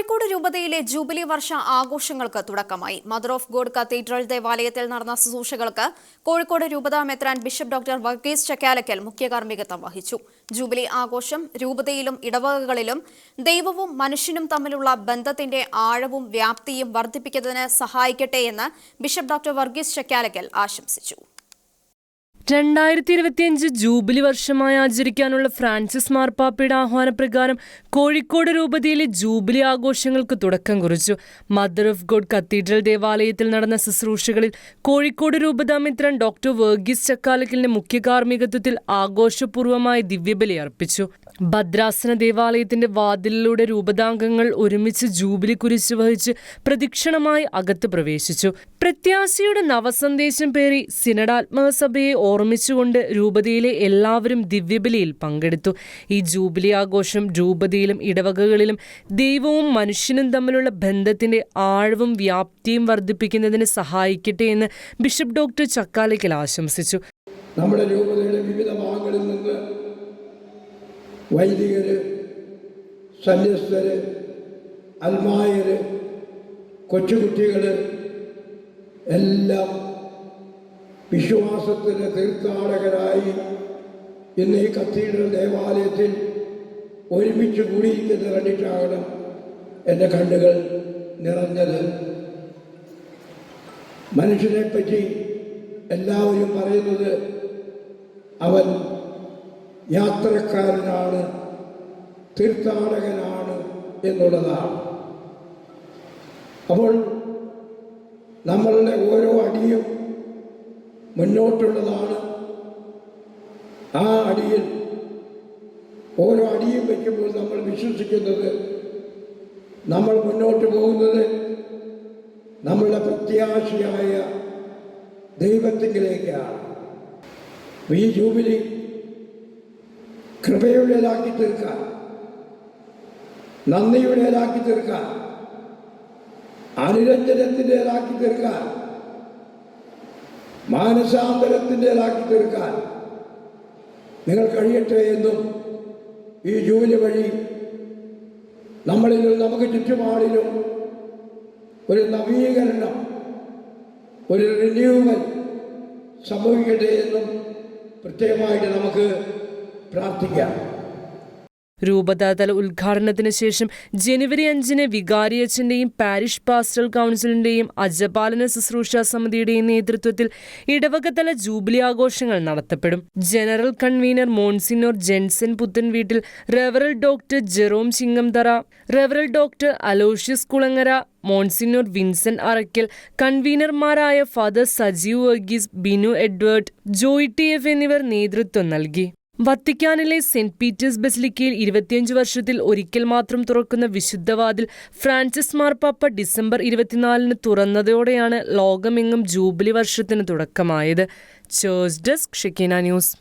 കോഴിക്കോട് രൂപതയിലെ ജൂബിലി വർഷ ആഘോഷങ്ങൾക്ക് തുടക്കമായി. മദർ ഓഫ് ഗോഡ് കത്തീഡ്രൽ ദേവാലയത്തിൽ നടന്ന ശുശ്രൂഷകൾക്ക് കോഴിക്കോട് രൂപത മെത്രാൻ ബിഷപ്പ് ഡോക്ടർ വർഗീസ് ചക്കാലക്കൽ മുഖ്യ കാർമ്മികത്വം വഹിച്ചു. ജൂബിലി ആഘോഷം രൂപതയിലും ഇടവകകളിലും ദൈവവും മനുഷ്യനും തമ്മിലുള്ള ബന്ധത്തിന്റെ ആഴവും വ്യാപ്തിയും വർദ്ധിപ്പിക്കുന്നതിന് സഹായിക്കട്ടെ എന്ന് ബിഷപ്പ് ഡോക്ടർ വർഗീസ് ചക്കാലക്കൽ ആശംസിച്ചു. രണ്ടായിരത്തി ഇരുപത്തിയഞ്ച് ജൂബിലി വർഷമായി ആചരിക്കാനുള്ള ഫ്രാൻസിസ് മാർപ്പാപ്പയുടെ ആഹ്വാനപ്രകാരം കോഴിക്കോട് രൂപതയിലെ ജൂബിലി ആഘോഷങ്ങൾക്ക് തുടക്കം കുറിച്ചു. മദർ ഓഫ് ഗോഡ് കത്തീഡ്രൽ ദേവാലയത്തിൽ നടന്ന ശുശ്രൂഷകളിൽ കോഴിക്കോട് രൂപതാമിത്രൻ ഡോക്ടർ വർഗീസ് ചക്കാലക്കലിന്റെ മുഖ്യ കാർമ്മികത്വത്തിൽ ദിവ്യബലി അർപ്പിച്ചു. ഭദ്രാസന ദേവാലയത്തിന്റെ വാതിലിലൂടെ രൂപതാംഗങ്ങൾ ഒരുമിച്ച് ജൂബിലി കുരിശ് വഹിച്ച് പ്രദക്ഷിണമായി അകത്ത് പ്രവേശിച്ചു. പ്രത്യാശയുടെ നവസന്ദേശം പേറി സിനഡാത്മകസഭയെ ഓർമ്മിച്ചുകൊണ്ട് രൂപതയിലെ എല്ലാവരും ദിവ്യബലിയിൽ പങ്കെടുത്തു. ഈ ജൂബിലി ആഘോഷം രൂപതയിലും ഇടവകകളിലും ദൈവവും മനുഷ്യനും തമ്മിലുള്ള ബന്ധത്തിന്റെ ആഴവും വ്യാപ്തിയും വർദ്ധിപ്പിക്കുന്നതിന് സഹായിക്കട്ടെ എന്ന് ബിഷപ്പ് ഡോക്ടർ ചക്കാലയ്ക്കൽ ആശംസിച്ചു. നമ്മുടെ രൂപതയുടെ വിവിധ ഭാഗങ്ങളിൽ നിന്ന് വൈദികര് സന്യസ്തര് അൽമായര് കൊച്ചുകുട്ടികൾ എല്ലാം വിശ്വാസത്തിന്റെ തീർത്ഥാടകരായി ഇന്ന് ഈ കത്തീഡ്രൽ ദേവാലയത്തിൽ ഒരുമിച്ച് കൂടിയിരിക്കുന്നത് കണ്ടിട്ടാകണം എന്റെ കണ്ണുകൾ നിറഞ്ഞത്. മനുഷ്യനെപ്പറ്റി എല്ലാവരും പറയുന്നത് അവൻ യാത്രക്കാരനാണ് തീർത്ഥാടകനാണ് എന്നുള്ളതാണ്. അപ്പോൾ നമ്മളുടെ ഓരോ അടിയും മുന്നോട്ടുള്ളതാണ്. ആ അടിയിൽ ഓരോ അടിയും വയ്ക്കുമ്പോൾ നമ്മൾ വിശ്വസിക്കുന്നത് നമ്മൾ മുന്നോട്ട് പോകുന്നത് നമ്മളുടെ പ്രത്യാശയായ ദൈവത്തിങ്കിലേക്കാണ്. ഈ ജൂബിലി കൃപയുടേതാക്കി തീർക്കാൻ നന്ദിയുടേതാക്കി തീർക്കാൻ അനുരഞ്ജനത്തിന്റെതാക്കി തീർക്കാൻ മാനസാന്തരത്തിന്റെതാക്കി തീർക്കാൻ നിങ്ങൾ കഴിയട്ടെ എന്നും ഈ ജൂലി വഴി നമ്മളിലും നമുക്ക് ചുറ്റുപാടിലും ഒരു നവീകരണം ഒരു റിന്യൂവൽ സംഭവിക്കട്ടെ എന്നും പ്രത്യേകമായിട്ട് നമുക്ക് പ്രാർത്ഥിക്കാം. രൂപതാതല ഉദ്ഘാടനത്തിന് ശേഷം ജനുവരി അഞ്ചിന് വികാരിയച്ഛന്റെയും പാരിഷ് പാസ്റ്റൽ കൗൺസിലിന്റെയും അജപാലന ശുശ്രൂഷ സമിതിയുടെയും നേതൃത്വത്തിൽ ഇടവകതല ജൂബിലി ആഘോഷങ്ങൾ നടത്തപ്പെടും. ജനറൽ കൺവീനർ മോൺസിനോർ ജെൻസൻ പുത്തൻ വീട്ടിൽ റെവറൽ doctor Jerome ചിങ്ങംതറ റെവറൽ doctor Aloysius Kulangara monsignor Vincent Arakkal കൺവീനർമാരായ father Sajeev Varghese Binu Edward Joy T F എന്നിവർ നേതൃത്വം നൽകി. വത്തിക്കാനിലെ സെന്റ് പീറ്റേഴ്സ് ബസിലിക്കയിൽ ഇരുപത്തിയഞ്ച് വർഷത്തിൽ ഒരിക്കൽ മാത്രം തുറക്കുന്ന വിശുദ്ധവാതിൽ ഫ്രാൻസിസ് മാർപ്പാപ്പ ഡിസംബർ ഇരുപത്തിനാലിന് തുറന്നതോടെയാണ് ലോകമെങ്ങും ജൂബിലി വർഷത്തിന് തുടക്കമായത്. ചേഴ്സ് ഡെസ്ക് ഷെക്കീന ന്യൂസ്.